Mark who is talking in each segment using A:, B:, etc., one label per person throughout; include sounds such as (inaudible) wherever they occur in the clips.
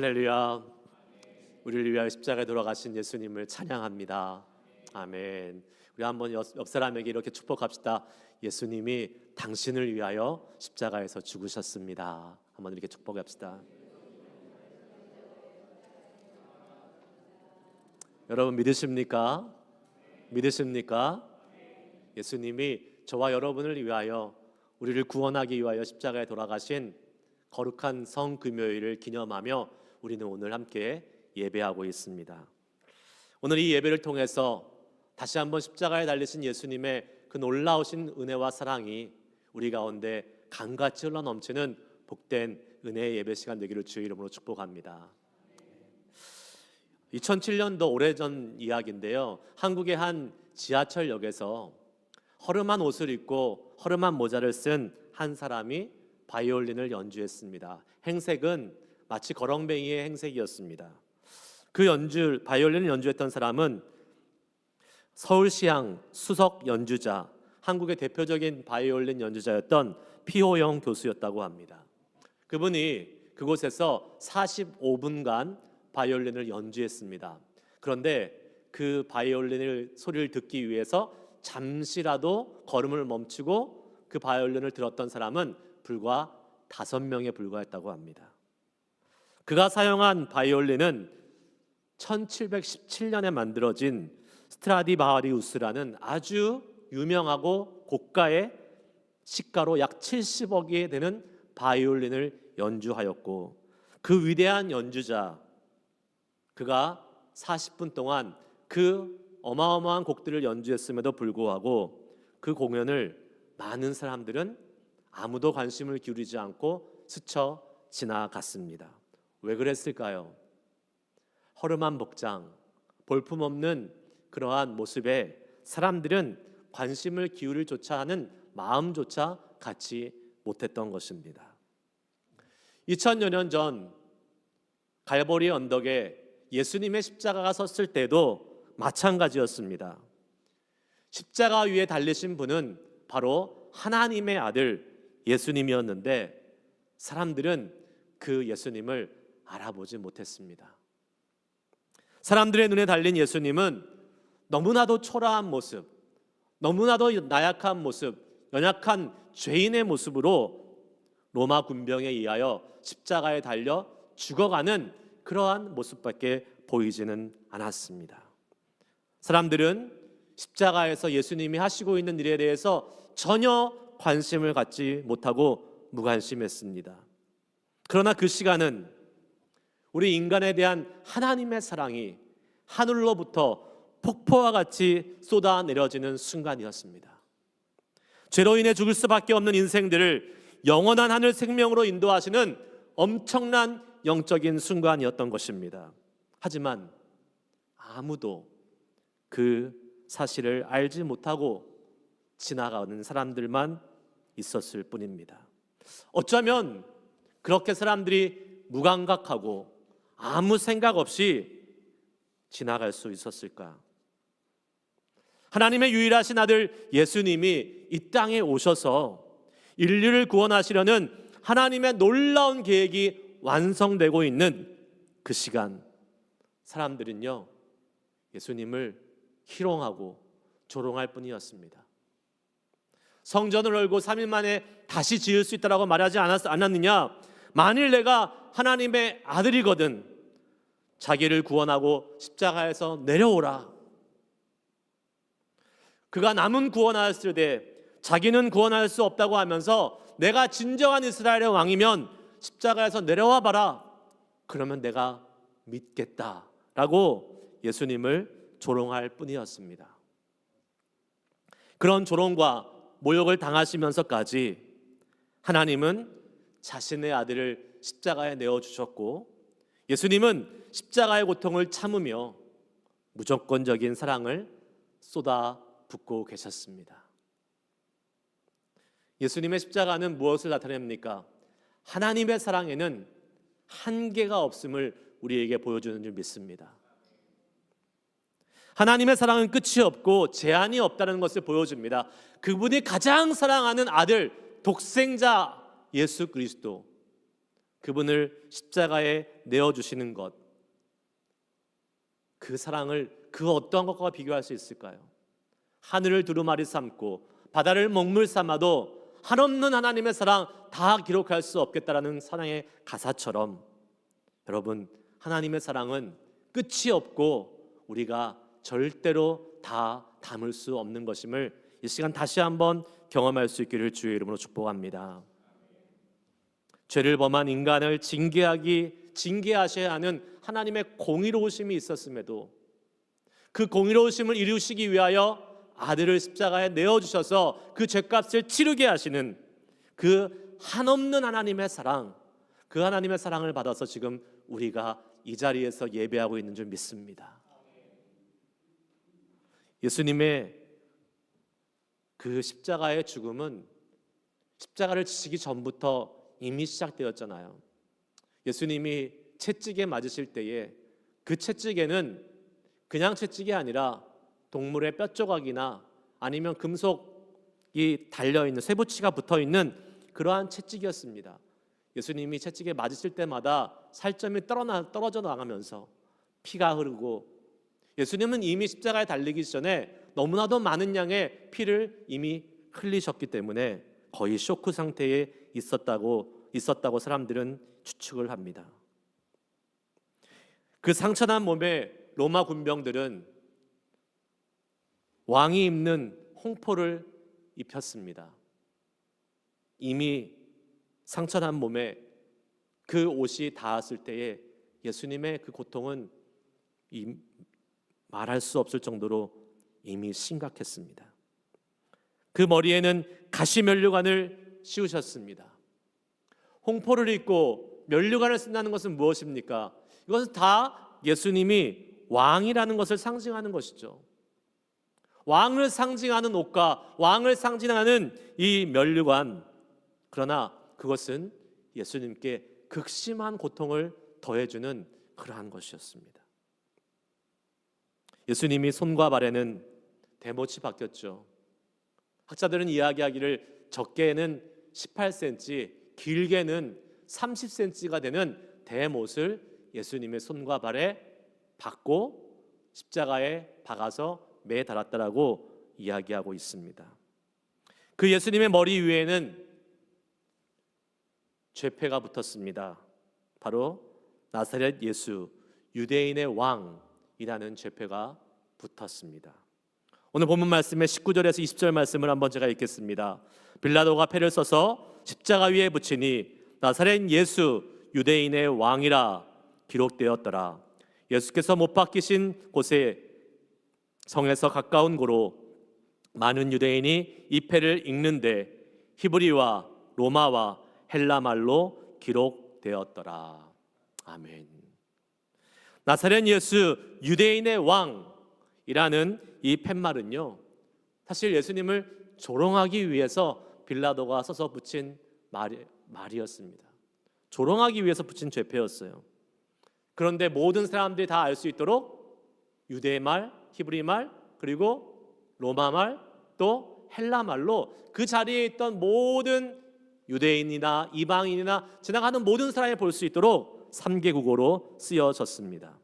A: 할렐루야. 우리를 위하여 십자가에 돌아가신 예수님을 찬양합니다. 아멘. 우리 한번 옆, 옆 사람에게 이렇게 축복합시다. 예수님이 당신을 위하여 십자가에서 죽으셨습니다. 한번 이렇게 축복합시다. 여러분 믿으십니까? 믿으십니까? 예수님이 저와 여러분을 위하여 우리를 구원하기 위하여 십자가에 돌아가신 거룩한 성 금요일을 기념하며 우리는 오늘 함께 예배하고 있습니다. 오늘 이 예배를 통해서 다시 한번 십자가에 달리신 예수님의 그 놀라우신 은혜와 사랑이 우리 가운데 강같이 흘러 넘치는 복된 은혜의 예배 시간 되기를 주의 이름으로 축복합니다. 2007년도 오래전 이야기인데요. 한국의 한 지하철역에서 허름한 옷을 입고 허름한 모자를 쓴 한 사람이 바이올린을 연주했습니다. 행색은 마치 거렁뱅이의 행색이었습니다. 그 연주 바이올린을 연주했던 사람은 서울시향 수석 연주자, 한국의 대표적인 바이올린 연주자였던 피호영 교수였다고 합니다. 그분이 그곳에서 45분간 바이올린을 연주했습니다. 그런데 그 바이올린을 소리를 듣기 위해서 잠시라도 걸음을 멈추고 그 바이올린을 들었던 사람은 불과 다섯 명에 불과했다고 합니다. 그가 사용한 바이올린은 1717년에 만들어진 스트라디바리우스라는 아주 유명하고 고가의 시가로 약 70억이 되는 바이올린을 연주하였고 그 위대한 연주자 그가 40분 동안 그 어마어마한 곡들을 연주했음에도 불구하고 그 공연을 많은 사람들은 아무도 관심을 기울이지 않고 스쳐 지나갔습니다. 왜 그랬을까요? 허름한 복장, 볼품없는 그러한 모습에 사람들은 관심을 기울일 조차 하는 마음조차 갖지 못했던 것입니다. 2000여 년 전 갈보리 언덕에 예수님의 십자가가 섰을 때도 마찬가지였습니다. 십자가 위에 달리신 분은 바로 하나님의 아들 예수님이었는데 사람들은 그 예수님을 알아보지 못했습니다. 사람들의 눈에 달린 예수님은 너무나도 초라한 모습, 너무나도 나약한 모습, 연약한 죄인의 모습으로 로마 군병에 의하여 십자가에 달려 죽어가는 그러한 모습밖에 보이지는 않았습니다. 사람들은 십자가에서 예수님이 하시고 있는 일에 대해서 전혀 관심을 갖지 못하고 무관심했습니다. 그러나 그 시간은 우리 인간에 대한 하나님의 사랑이 하늘로부터 폭포와 같이 쏟아 내려지는 순간이었습니다. 죄로 인해 죽을 수밖에 없는 인생들을 영원한 하늘 생명으로 인도하시는 엄청난 영적인 순간이었던 것입니다. 하지만 아무도 그 사실을 알지 못하고 지나가는 사람들만 있었을 뿐입니다. 어쩌면 그렇게 사람들이 무감각하고 아무 생각 없이 지나갈 수 있었을까? 하나님의 유일하신 아들 예수님이 이 땅에 오셔서 인류를 구원하시려는 하나님의 놀라운 계획이 완성되고 있는 그 시간 사람들은요 예수님을 희롱하고 조롱할 뿐이었습니다. 성전을 열고 3일 만에 다시 지을 수 있다라고 말하지 않았, 않았느냐? 만일 내가 하나님의 아들이거든 자기를 구원하고 십자가에서 내려오라. 그가 남은 구원하였을 때 자기는 구원할 수 없다고 하면서 내가 진정한 이스라엘의 왕이면 십자가에서 내려와 봐라. 그러면 내가 믿겠다 라고 예수님을 조롱할 뿐이었습니다. 그런 조롱과 모욕을 당하시면서까지 하나님은 자신의 아들을 십자가에 내어 주셨고 예수님은 십자가의 고통을 참으며 무조건적인 사랑을 쏟아 붓고 계셨습니다. 예수님의 십자가는 무엇을 나타냅니까? 하나님의 사랑에는 한계가 없음을 우리에게 보여주는 줄 믿습니다. 하나님의 사랑은 끝이 없고 제한이 없다는 것을 보여줍니다. 그분이 가장 사랑하는 아들, 독생자 예수 그리스도. 그분을 십자가에 내어 주시는 것. 그 사랑을 그 어떠한 것과 비교할 수 있을까요? 하늘을 두루마리 삼고 바다를 먹물 삼아도 한없는 하나님의 사랑 다 기록할 수 없겠다라는 사랑의 가사처럼 여러분 하나님의 사랑은 끝이 없고 우리가 절대로 다 담을 수 없는 것임을 이 시간 다시 한번 경험할 수 있기를 주의 이름으로 축복합니다. 죄를 범한 인간을 징계하기 징계하셔야 하는 하나님의 공의로우심이 있었음에도 그 공의로우심을 이루시기 위하여 아들을 십자가에 내어 주셔서 그 죄값을 치르게 하시는 그 한없는 하나님의 사랑 그 하나님의 사랑을 받아서 지금 우리가 이 자리에서 예배하고 있는 줄 믿습니다. 예수님의 그 십자가의 죽음은 십자가를 지시기 전부터 이미 시작되었잖아요. 예수님이 채찍에 맞으실 때에 그 채찍에는 그냥 채찍이 아니라 동물의 뼈 조각이나 아니면 금속이 달려 있는 쇠붙이가 붙어 있는 그러한 채찍이었습니다. 예수님이 채찍에 맞으실 때마다 살점이 떨어져 나가면서 피가 흐르고 예수님은 이미 십자가에 달리기 전에 너무나도 많은 양의 피를 이미 흘리셨기 때문에 거의 쇼크 상태에 있었다고 있었다고 사람들은 추측을 합니다. 그 상처난 몸에 로마 군병들은 왕이 입는 홍포를 입혔습니다. 이미 상처난 몸에 그 옷이 닿았을 때에 예수님의 그 고통은 이 말할 수 없을 정도로 이미 심각했습니다. 그 머리에는 가시 면류관을 씌우셨습니다. 홍포를 입고 면류관을 쓴다는 것은 무엇입니까? 이것은 다 예수님이 왕이라는 것을 상징하는 것이죠. 왕을 상징하는 옷과 왕을 상징하는 이 면류관. 그러나 그것은 예수님께 극심한 고통을 더해주는 그러한 것이었습니다. 예수님이 손과 발에는 대못이 박혔죠. 학자들은 이야기하기를 적게는 18cm, 길게는 30cm가 되는 대못을 예수님의 손과 발에 박고 십자가에 박아서 매 달았다라고 이야기하고 있습니다. 그 예수님의 머리 위에는 죄패가 붙었습니다. 바로 나사렛 예수 유대인의 왕이라는 죄패가 붙었습니다. 오늘 본문 말씀의 19절에서 20절 말씀을 한번 제가 읽겠습니다. 빌라도가 패를 써서 십자가 위에 붙이니 나사렛 예수 유대인의 왕이라 기록되었더라. 예수께서 못 박히신 곳에 성에서 가까운 고로 많은 유대인이 이 패를 읽는데 히브리와 로마와 헬라 말로 기록되었더라. 아멘. 나사렛 예수 유대인의 왕이라는 이 팻말은요. 사실 예수님을 조롱하기 위해서 빌라도가 써서 붙인 말이, 말이었습니다. 조롱하기 위해서 붙인 죄패였어요. 그런데 모든 사람들이 다 알 수 있도록 유대 말, 히브리 말, 그리고 로마 말, 또 헬라 말로 그 자리에 있던 모든 유대인이나 이방인이나 지나가는 모든 사람이 볼 수 있도록 3개 국어로 쓰여졌습니다.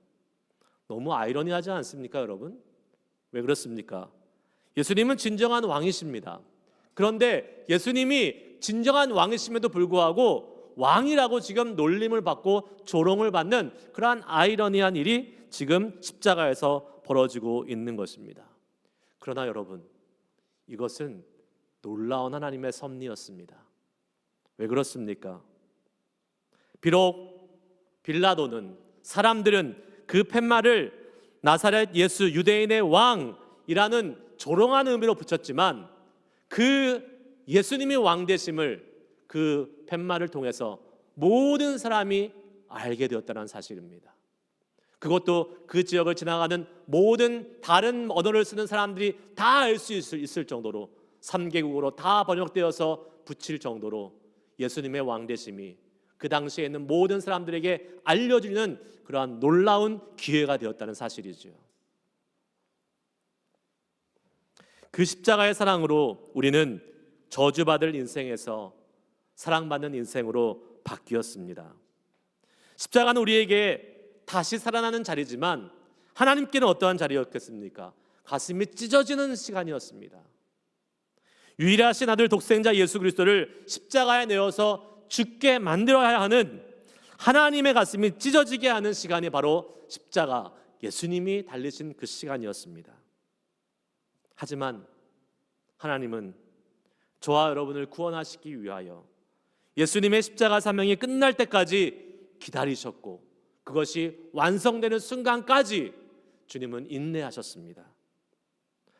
A: 너무 아이러니하지 않습니까, 여러분? 왜 그렇습니까? 예수님은 진정한 왕이십니다. 그런데 예수님이 진정한 왕이심에도 불구하고 왕이라고 지금 놀림을 받고 조롱을 받는 그러한 아이러니한 일이 지금 십자가에서 벌어지고 있는 것입니다. 그러나 여러분, 이것은 놀라운 하나님의 섭리였습니다. 왜 그렇습니까? 비록 빌라도는 사람들은 그 팻말을 나사렛 예수 유대인의 왕이라는 조롱하는 의미로 붙였지만 그 예수님의 왕 되심을 그 팻말을 통해서 모든 사람이 알게 되었다는 사실입니다. 그것도 그 지역을 지나가는 모든 다른 언어를 쓰는 사람들이 다 알 수 있을 정도로 3개국으로 다 번역되어서 붙일 정도로 예수님의 왕 되심이 그 당시에 있는 모든 사람들에게 알려주는 그러한 놀라운 기회가 되었다는 사실이죠. 그 십자가의 사랑으로 우리는 저주받을 인생에서 사랑받는 인생으로 바뀌었습니다. 십자가는 우리에게 다시 살아나는 자리지만 하나님께는 어떠한 자리였겠습니까? 가슴이 찢어지는 시간이었습니다. 유일하신 아들 독생자 예수 그리스도를 십자가에 내어서 죽게 만들어야 하는 하나님의 가슴이 찢어지게 하는 시간이 바로 십자가 예수님이 달리신 그 시간이었습니다. 하지만 하나님은 저와 여러분을 구원하시기 위하여 예수님의 십자가 사명이 끝날 때까지 기다리셨고 그것이 완성되는 순간까지 주님은 인내하셨습니다.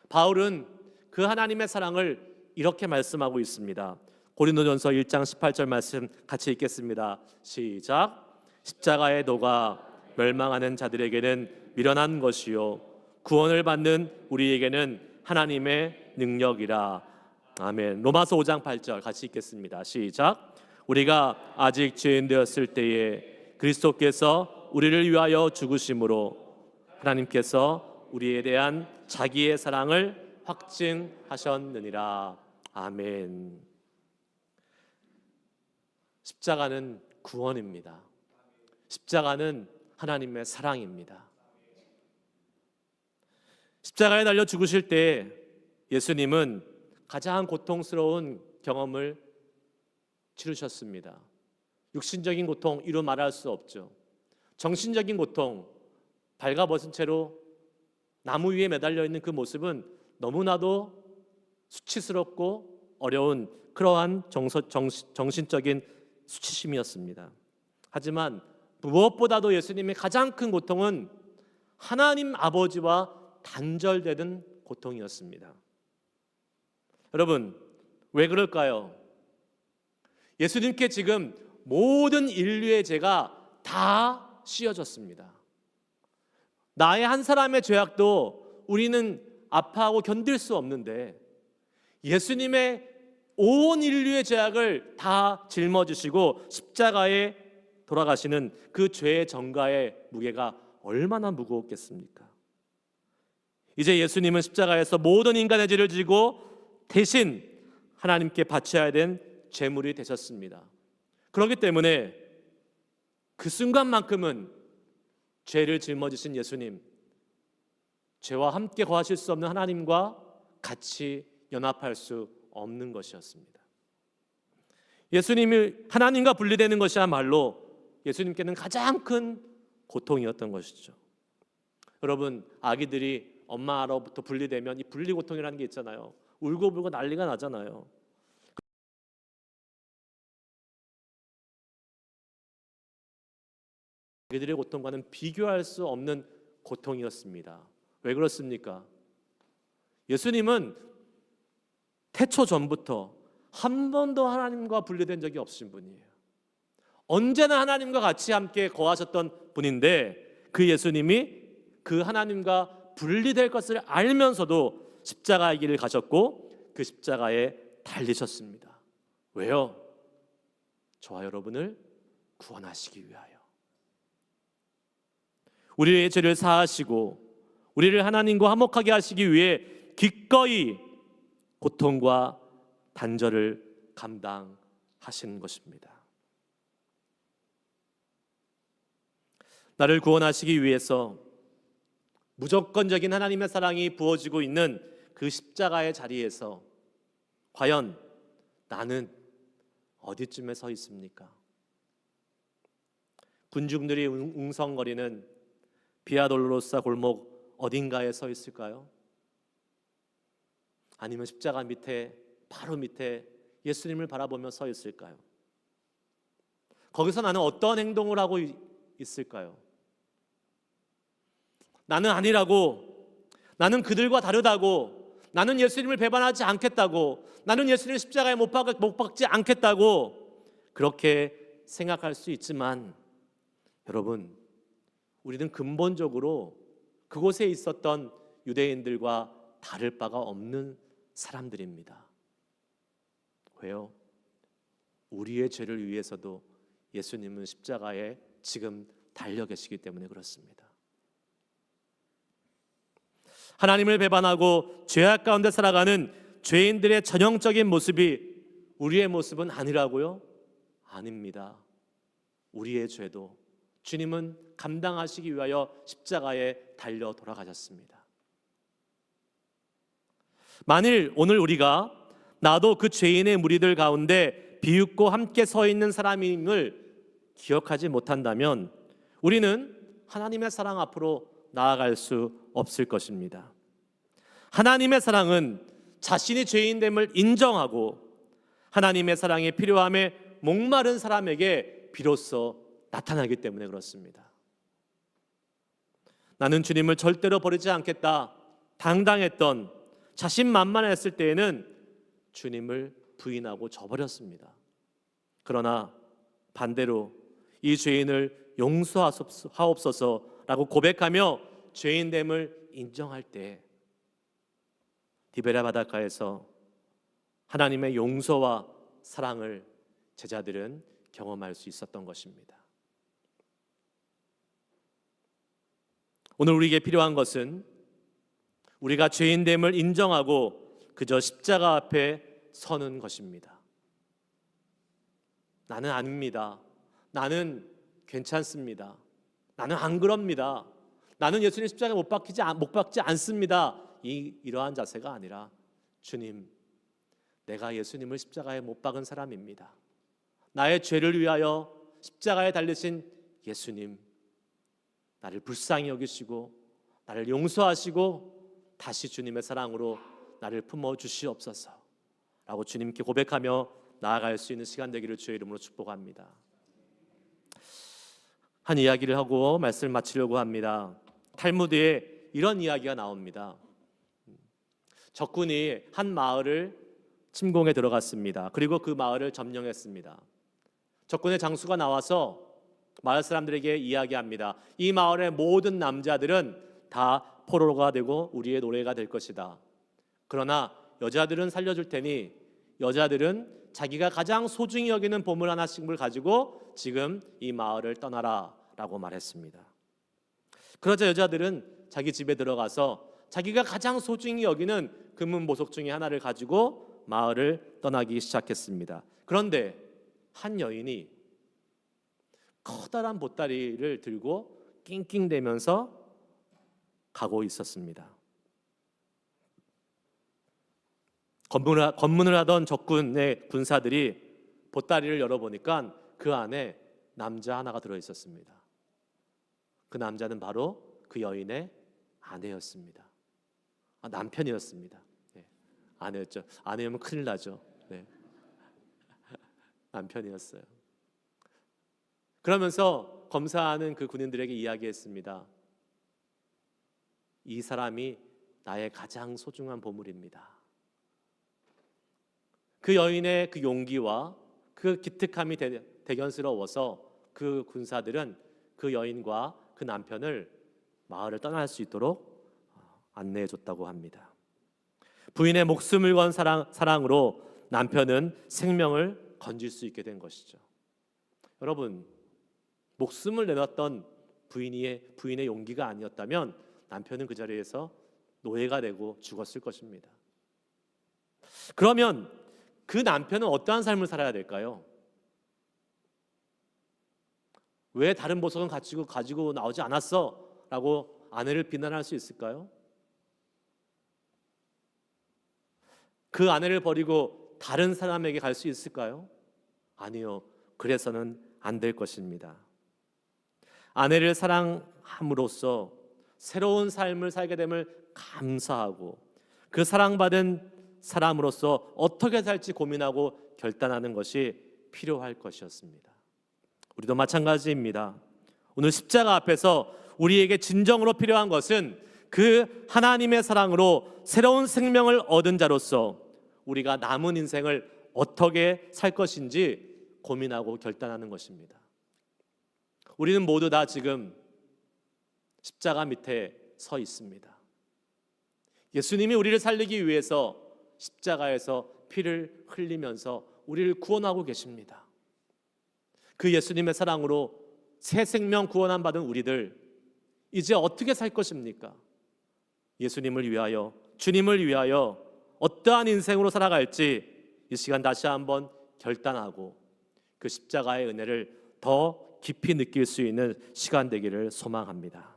A: 바울은 그 하나님의 사랑을 이렇게 말씀하고 있습니다. 고린도전서 1장 18절 말씀 같이 읽겠습니다. 시작. 십자가에 녹아 멸망하는 자들에게는 미련한 것이요 구원을 받는 우리에게는 하나님의 능력이라. 아멘. 로마서 5장 8절 같이 읽겠습니다. 시작. 우리가 아직 죄인 되었을 때에 그리스도께서 우리를 위하여 죽으심으로 하나님께서 우리에 대한 자기의 사랑을 확증하셨느니라. 아멘. 십자가는 구원입니다. 십자가는 하나님의 사랑입니다. 십자가에 달려 죽으실 때 예수님은 가장 고통스러운 경험을 치르셨습니다. 육신적인 고통 이루 말할 수 없죠. 정신적인 고통 발가벗은 채로 나무 위에 매달려 있는 그 모습은 너무나도 수치스럽고 어려운 그러한 정서, 정신, 정신적인 수치심이었습니다. 하지만 무엇보다도 예수님의 가장 큰 고통은 하나님 아버지와 단절되는 고통이었습니다. 여러분, 왜 그럴까요? 예수님께 지금 모든 인류의 죄가 다 씌어졌습니다. 나의 한 사람의 죄악도 우리는 아파하고 견딜 수 없는데 예수님의 온 인류의 죄악을 다 짊어지시고 십자가에 돌아가시는 그 죄의 정가의 무게가 얼마나 무거웠겠습니까? 이제 예수님은 십자가에서 모든 인간의 죄를 지고 대신 하나님께 바쳐야 된 제물이 되셨습니다. 그렇기 때문에 그 순간만큼은 죄를 짊어지신 예수님, 죄와 함께 거하실 수 없는 하나님과 같이 연합할 수 없는 것이었습니다. 예수님이 하나님과 분리되는 것이야말로 예수님께는 가장 큰 고통이었던 것이죠. 여러분, 아기들이 엄마로부터 분리되면 이 분리 고통이라는 게 있잖아요. 울고불고 난리가 나잖아요. 아기들의 고통과는 비교할 수 없는 고통이었습니다. 왜 그렇습니까? 예수님은 태초 전부터 한 번도 하나님과 분리된 적이 없으신 분이에요. 언제나 하나님과 같이 함께 거하셨던 분인데 그 예수님이 그 하나님과 분리될 것을 알면서도 십자가의 길을 가셨고 그 십자가에 달리셨습니다. 왜요? 저와 여러분을 구원하시기 위하여. 우리의 죄를 사하시고 우리를 하나님과 화목하게 하시기 위해 기꺼이 고통과 단절을 감당하신 것입니다. 나를 구원하시기 위해서 무조건적인 하나님의 사랑이 부어지고 있는 그 십자가의 자리에서 과연 나는 어디쯤에 서 있습니까? 군중들이 웅성거리는 비아돌로사 골목 어딘가에 서 있을까요? 아니면 십자가 밑에 바로 밑에 예수님을 바라보며 서 있을까요? 거기서 나는 어떤 행동을 하고 있을까요? 나는 아니라고 나는 그들과 다르다고 나는 예수님을 배반하지 않겠다고 나는 예수님 십자가에 못, 박, 못 박지 않겠다고 그렇게 생각할 수 있지만 여러분 우리는 근본적으로 그곳에 있었던 유대인들과 다를 바가 없는 사람들입니다. 왜요? 우리의 죄를 위해서도 예수님은 십자가에 지금 달려 계시기 때문에 그렇습니다. 하나님을 배반하고 죄악 가운데 살아가는 죄인들의 전형적인 모습이 우리의 모습은 아니라고요? 아닙니다. 우리의 죄도 주님은 감당하시기 위하여 십자가에 달려 돌아가셨습니다. 만일 오늘 우리가 나도 그 죄인의 무리들 가운데 비웃고 함께 서 있는 사람임을 기억하지 못한다면 우리는 하나님의 사랑 앞으로 나아갈 수 없을 것입니다. 하나님의 사랑은 자신이 죄인됨을 인정하고 하나님의 사랑이 필요함에 목마른 사람에게 비로소 나타나기 때문에 그렇습니다. 나는 주님을 절대로 버리지 않겠다. 당당했던 자신만만했을 때에는 주님을 부인하고 저버렸습니다. 그러나 반대로 이 죄인을 용서하옵소서 라고 고백하며 죄인됨을 인정할 때 디베라 바닷가에서 하나님의 용서와 사랑을 제자들은 경험할 수 있었던 것입니다. 오늘 우리에게 필요한 것은 우리가 죄인됨을 인정하고 그저 십자가 앞에 서는 것입니다. 나는 아닙니다. 나는 괜찮습니다. 나는 안 그럽니다. 나는 예수님 십자가에 못 박히지 못 박지 않습니다. 이 이러한 자세가 아니라 주님, 내가 예수님을 십자가에 못 박은 사람입니다. 나의 죄를 위하여 십자가에 달리신 예수님, 나를 불쌍히 여기시고 나를 용서하시고 다시 주님의 사랑으로 나를 품어 주시옵소서라고 주님께 고백하며 나아갈 수 있는 시간 되기를 주의 이름으로 축복합니다. 한 이야기를 하고 말씀을 마치려고 합니다. 탈무드에 이런 이야기가 나옵니다. 적군이 한 마을을 침공에 들어갔습니다. 그리고 그 마을을 점령했습니다. 적군의 장수가 나와서 마을 사람들에게 이야기합니다. 이 마을의 모든 남자들은 다 포로가 되고 우리의 노래가 될 것이다. 그러나 여자들은 살려줄 테니 여자들은 자기가 가장 소중히 여기는 보물 하나씩을 가지고 지금 이 마을을 떠나라라고 말했습니다. 그러자 여자들은 자기 집에 들어가서 자기가 가장 소중히 여기는 금은 보석 중에 하나를 가지고 마을을 떠나기 시작했습니다. 그런데 한 여인이 커다란 보따리를 들고 낑낑대면서 가고 있었습니다. 검문을, 검문을 하던 적군의 군사들이 보따리를 열어보니까 그 안에 남자 하나가 들어 있었습니다. 그 남자는 바로 그 여인의 아내였습니다. 아, 남편이었습니다. 네. 아내였죠. 아내면 큰일 나죠. 네. (laughs) 남편이었어요. 그러면서 검사하는 그 군인들에게 이야기했습니다. 이 사람이 나의 가장 소중한 보물입니다. 그 여인의 그 용기와 그 기특함이 대, 대견스러워서 그 군사들은 그 여인과 그 남편을 마을을 떠날 수 있도록 어, 안내해 줬다고 합니다. 부인의 목숨을 건 사랑, 사랑으로 남편은 생명을 건질 수 있게 된 것이죠. 여러분, 목숨을 내놨던 부인의 부인의 용기가 아니었다면 남편은 그 자리에서 노예가 되고 죽었을 것입니다. 그러면 그 남편은 어떠한 삶을 살아야 될까요? 왜 다른 보석은 가지고 가지고 나오지 않았어? 라고 아내를 비난할 수 있을까요? 그 아내를 버리고 다른 사람에게 갈 수 있을까요? 아니요. 그래서는 안 될 것입니다. 아내를 사랑함으로써 새로운 삶을 살게 됨을 감사하고 그 사랑받은 사람으로서 어떻게 살지 고민하고 결단하는 것이 필요할 것이었습니다. 우리도 마찬가지입니다. 오늘 십자가 앞에서 우리에게 진정으로 필요한 것은 그 하나님의 사랑으로 새로운 생명을 얻은 자로서 우리가 남은 인생을 어떻게 살 것인지 고민하고 결단하는 것입니다. 우리는 모두 다 지금 십자가 밑에 서 있습니다. 예수님이 우리를 살리기 위해서 십자가에서 피를 흘리면서 우리를 구원하고 계십니다. 그 예수님의 사랑으로 새 생명 구원함 받은 우리들 이제 어떻게 살 것입니까? 예수님을 위하여 주님을 위하여 어떠한 인생으로 살아갈지 이 시간 다시 한번 결단하고 그 십자가의 은혜를 더 깊이 느낄 수 있는 시간 되기를 소망합니다.